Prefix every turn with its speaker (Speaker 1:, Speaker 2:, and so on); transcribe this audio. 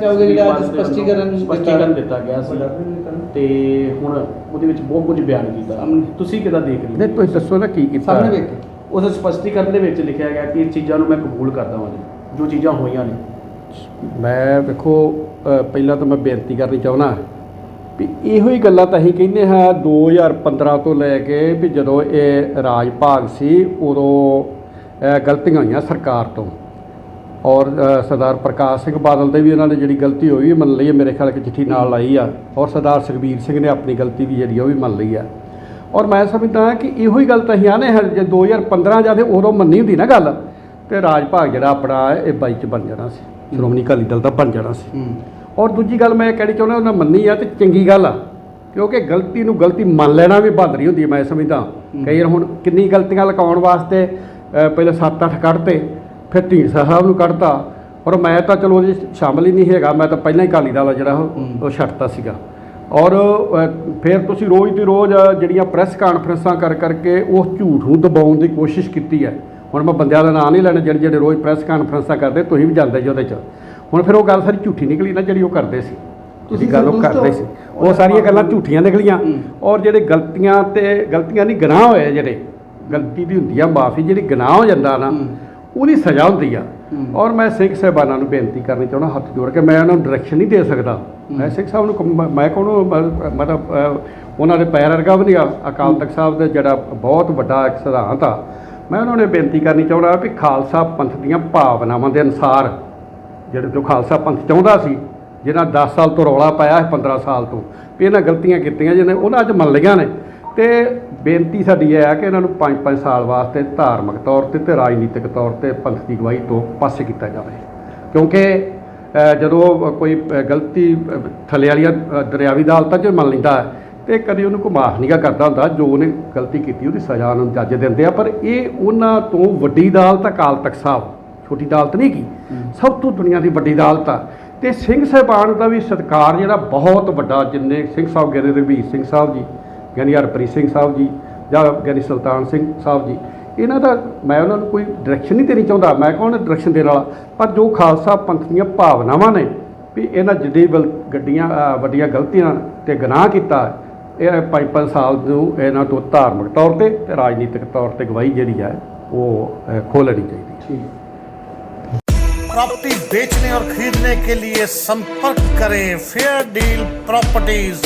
Speaker 1: ਚਾਹੋਗੇ ਜਿਹੜਾ ਅੱਜ ਸਪਸ਼ਟੀਕਰਨ
Speaker 2: ਸਪਸ਼ਟੀਕਰਨ ਦਿੱਤਾ ਗਿਆ ਸੀ। ਤੇ ਹੁਣ ਉਹਦੇ ਵਿੱਚ ਬਹੁਤ ਕੁਝ ਬਿਆਨ ਕੀਤਾ। ਤੁਸੀਂ ਕਿਦਾਂ ਦੇਖ ਰਹੇ
Speaker 3: ਨਹੀਂ ਤੁਸੀਂ ਦੱਸੋ ਨਾ ਕੀ ਕੀਤਾ।
Speaker 1: ਸਾਹਮਣੇ ਵੇਖ
Speaker 2: ਉਸ ਸਪਸ਼ਟੀਕਰਨ ਦੇ ਵਿੱਚ ਲਿਖਿਆ ਗਿਆ ਕਿ ਇਹ ਚੀਜ਼ਾਂ ਨੂੰ ਮੈਂ ਕਬੂਲ ਕਰਦਾ ਹਾਂ ਜੀ। ਚੀਜ਼ਾਂ ਹੋਈਆਂ ਨੇ।
Speaker 3: ਮੈਂ ਵੇਖੋ ਪਹਿਲਾਂ ਤਾਂ ਮੈਂ ਬੇਨਤੀ ਕਰਨੀ ਚਾਹੁੰਦਾ ਵੀ ਇਹੋ ਹੀ ਗੱਲਾਂ ਤਾਂ ਅਸੀਂ ਕਹਿੰਦੇ ਹਾਂ 2015 ਤੋਂ ਲੈ ਕੇ ਵੀ ਜਦੋਂ ਇਹ ਰਾਜ ਭਾਗ ਸੀ ਉਦੋਂ ਗਲਤੀਆਂ ਹੋਈਆਂ ਸਰਕਾਰ ਤੋਂ। ਔਰ ਸਰਦਾਰ ਪ੍ਰਕਾਸ਼ ਸਿੰਘ ਬਾਦਲ ਦੇ ਵੀ ਉਹਨਾਂ ਨੇ ਜਿਹੜੀ ਗਲਤੀ ਹੋਈ ਮੰਨ ਲਈ ਹੈ ਮੇਰੇ ਖਿਆਲ ਕਿ ਚਿੱਠੀ ਨਾਲ ਲਾਈ ਆ। ਔਰ ਸਰਦਾਰ ਸੁਖਬੀਰ ਸਿੰਘ ਨੇ ਆਪਣੀ ਗਲਤੀ ਵੀ ਜਿਹੜੀ ਉਹ ਵੀ ਮੰਨ ਲਈ ਆ। ਔਰ ਮੈਂ ਸਮਝਦਾ ਕਿ ਇਹੋ ਹੀ ਗੱਲ ਤਾਂ ਅਸੀਂ ਆਨੇ ਹਾਂ ਜੇ 2015 ਜਾਂਦੇ ਉਦੋਂ ਮੰਨੀ ਹੁੰਦੀ ਨਾ ਗੱਲ ਤੇ ਰਾਜ ਭਾਗ ਜਿਹੜਾ ਆਪਣਾ ਇਹ ਬਾਈ ਚ ਬਣ ਜਾਣਾ ਸੀ। ਸ਼੍ਰੋਮਣੀ ਅਕਾਲੀ ਦਲ ਦਾ ਬਣ ਜਾਣਾ ਸੀ। ਔਰ ਦੂਜੀ ਗੱਲ ਮੈਂ ਕਹਿਣੀ ਚਾਹੁੰਦਾ ਉਹਨਾਂ ਮੰਨੀ ਆ ਤੇ ਚੰਗੀ ਗੱਲ ਆ ਕਿਉਂਕਿ ਗਲਤੀ ਨੂੰ ਗਲਤੀ ਮੰਨ ਲੈਣਾ ਵੀ ਬਹਾਦਰੀ ਹੁੰਦੀ ਹੈ ਮੈਂ ਸਮਝਦਾ ਕਈ ਵਾਰ ਹੁਣ ਕਿੰਨੀ ਗਲਤੀਆਂ ਲਕਾਉਣ ਵਾਸਤੇ ਪਹਿਲਾਂ 7-8 ਕੱਢਤੇ ਫਿਰ ਢੀਂਡਸਾ ਸਾਹਿਬ ਨੂੰ ਕੱਢਤਾ। ਔਰ ਮੈਂ ਤਾਂ ਚਲੋ ਉਹਦੇ 'ਚ ਸ਼ਾਮਲ ਹੀ ਨਹੀਂ ਹੈਗਾ ਮੈਂ ਤਾਂ ਪਹਿਲਾਂ ਹੀ ਅਕਾਲੀ ਦਲ ਜਿਹੜਾ ਉਹ- ਉਹ ਛੱਡਤਾ ਸੀਗਾ। ਔਰ ਫਿਰ ਤੁਸੀਂ ਰੋਜ਼ ਦੀ ਰੋਜ਼ ਜਿਹੜੀਆਂ ਪ੍ਰੈਸ ਕਾਨਫਰੰਸਾਂ ਕਰ ਕਰਕੇ ਉਸ ਝੂਠ ਨੂੰ ਦਬਾਉਣ ਦੀ ਕੋਸ਼ਿਸ਼ ਕੀਤੀ ਹੈ। ਹੁਣ ਮੈਂ ਬੰਦਿਆਂ ਦਾ ਨਾਂ ਨਹੀਂ ਲੈਣਾ ਜਿਹੜੇ ਜਿਹੜੇ ਰੋਜ਼ ਪ੍ਰੈਸ ਕਾਨਫਰੰਸਾਂ ਕਰਦੇ ਤੁਸੀਂ ਵੀ ਜਾਂਦੇ ਜੀ ਉਹਦੇ 'ਚ। ਹੁਣ ਫਿਰ ਉਹ ਗੱਲ ਸਾਰੀ ਝੂਠੀ ਨਿਕਲੀ ਨਾ ਜਿਹੜੀ ਉਹ ਕਰਦੇ ਸੀ।
Speaker 1: ਤੁਸੀਂ
Speaker 3: ਗੱਲ ਉਹ ਕਰਦੇ? ਸੀ। ਉਹ ਸਾਰੀਆਂ ਗੱਲਾਂ ਝੂਠੀਆਂ ਨਿਕਲੀਆਂ। ਔਰ ਜਿਹੜੇ ਗਲਤੀਆਂ ਤੇ ਗਲਤੀਆਂ ਨਹੀਂ ਗੁਨਾਹ ਹੋਏ ਜਿਹੜੇ। ਗਲਤੀ ਦੀ ਹੁੰਦੀ ਆ ਮਾਫੀ ਜਿਹੜੀ ਗੁਨਾਹ ਹੋ ਜਾਂਦਾ ਨਾ। ਉਹਦੀ ਸਜ਼ਾ ਹੁੰਦੀ ਆ। ਔਰ ਮੈਂ ਸਿੰਘ ਸਾਹਿਬਾਨਾਂ ਨੂੰ ਬੇਨਤੀ ਕਰਨੀ ਚਾਹੁੰਦਾ ਹੱਥ ਜੋੜ ਕੇ ਮੈਂ ਉਹਨਾਂ ਨੂੰ ਡਾਇਰੈਕਸ਼ਨ ਨਹੀਂ ਦੇ ਸਕਦਾ। ਮੈਂ ਸਿੰਘ ਸਾਹਿਬ ਨੂੰ ਮੈਂ ਕੋਣੋਂ ਮਤਲਬ ਉਹਨਾਂ ਦੇ ਪੈਰ ਵਰਗਾ ਵੀ ਨਹੀਂ ਅਕਾਲ ਤਖਤ ਸਾਹਿਬ ਦੇ ਜਿਹੜਾ ਬਹੁਤ ਵੱਡਾ ਇੱਕ ਸਿਧਾਂਤ ਆ ਮੈਂ ਉਹਨਾਂ ਨੂੰ ਬੇਨਤੀ ਕਰਨੀ ਚਾਹੁੰਦਾ ਵੀ ਖਾਲਸਾ ਪੰਥ ਦੀਆਂ ਭਾਵਨਾਵਾਂ ਦੇ ਅਨੁਸਾਰ ਜਿਹੜੇ ਜੋ ਖਾਲਸਾ ਪੰਥ ਚਾਹੁੰਦਾ ਸੀ ਜਿਹਨਾਂ 10 ਸਾਲ ਤੋਂ ਰੌਲਾ ਪਾਇਆ ਹੈ 15 ਸਾਲ ਤੋਂ ਵੀ ਇਹਨਾਂ ਗਲਤੀਆਂ ਕੀਤੀਆਂ ਜਿਹਨੇ ਉਹਨਾਂ ਅੱਜ ਮੰਨ ਲਈਆਂ ਨੇ। ਤੇ ਬੇਨਤੀ ਸਾਡੀ ਇਹ ਹੈ ਕਿ ਇਹਨਾਂ ਨੂੰ 5-5 ਸਾਲ ਵਾਸਤੇ ਧਾਰਮਿਕ ਤੌਰ ਤੇ ਤੇ ਰਾਜਨੀਤਿਕ ਤੌਰ ਤੇ ਪੰਥ ਦੀ ਗਵਾਹੀ ਤੋਂ ਪਾਸੇ ਕੀਤਾ ਜਾਵੇ। ਕਿਉਂਕਿ ਜਦੋਂ ਕੋਈ ਗਲਤੀ ਥੱਲੇ ਵਾਲੀਆਂ ਦਰਿਆਵੀ ਅਦਾਲਤਾਂ 'ਚ ਮੰਨ ਲੈਂਦਾ ਤੇ ਕਦੇ ਉਹਨੂੰ ਕੋਈ ਮਾਫ ਨਹੀਂਗਾ ਕਰਦਾ ਹੁੰਦਾ ਜੋ ਉਹਨੇ ਗਲਤੀ ਕੀਤੀ ਉਹਦੀ ਸਜ਼ਾ ਉਹਨੂੰ ਜੱਜ ਦਿੰਦੇ ਆ। ਪਰ ਇਹ ਉਹਨਾਂ ਤੋਂ ਵੱਡੀ ਅਦਾਲਤ ਅਕਾਲ ਤਖਤ ਸਾਹਿਬ। ਛੋਟੀ ਅਦਾਲਤ ਨਹੀਂ ਕੀ ਸਭ ਤੋਂ ਦੁਨੀਆ ਦੀ ਵੱਡੀ ਅਦਾਲਤ ਆ। ਤੇ ਸਿੰਘ ਸਾਹਿਬਾਨ ਦਾ ਵੀ ਸਤਿਕਾਰ ਜਿਹੜਾ ਬਹੁਤ ਵੱਡਾ ਜਿੰਨੇ ਸਿੰਘ ਸਾਹਿਬ ਗਿਆਨੀ ਰਘਬੀਰ ਸਿੰਘ ਸਾਹਿਬ ਜੀ ਗਿਆਨੀ ਹਰਪ੍ਰੀਤ ਸਿੰਘ ਸਾਹਿਬ ਜੀ ਜਾਂ ਗਿਆਨੀ ਸੁਲਤਾਨ ਸਿੰਘ ਸਾਹਿਬ ਜੀ ਇਹਨਾਂ ਦਾ ਮੈਂ ਉਹਨਾਂ ਨੂੰ ਕੋਈ ਡਾਇਰੈਕਸ਼ਨ ਨਹੀਂ ਦੇਣੀ ਚਾਹੁੰਦਾ ਮੈਂ ਕੌਣ ਡਾਇਰੈਕਸ਼ਨ ਦੇਣ ਵਾਲਾ ਪਰ ਜੋ ਖਾਲਸਾ ਪੰਥ ਦੀਆਂ ਭਾਵਨਾਵਾਂ ਨੇ ਵੀ ਇਹਨਾਂ ਜਿੱਡੀ ਵਲ ਗੱਡੀਆਂ ਅ, ਵੱਡੀਆਂ ਗਲਤੀਆਂ ਤੇ ਗੁਨਾਹ ਕੀਤਾ ਇਹ ਪੰਜ ਪੰਜ ਸਾਲ ਨੂੰ ਇਹਨਾਂ ਤੋਂ ਧਾਰਮਿਕ ਤੌਰ ਤੇ ਤੇ ਰਾਜਨੀਤਿਕ ਤੌਰ ਤੇ ਗਵਾਹੀ ਜਿਹੜੀ ਹੈ ਉਹ ਅ, ਖੋਹ ਲੈਣੀ ਚਾਹੀਦੀ ਹੈ
Speaker 1: ਠੀਕ
Speaker 4: प्रॉपर्टी बेचने और खरीदने के लिए संपर्क करें फेयर डील प्रॉपर्टीज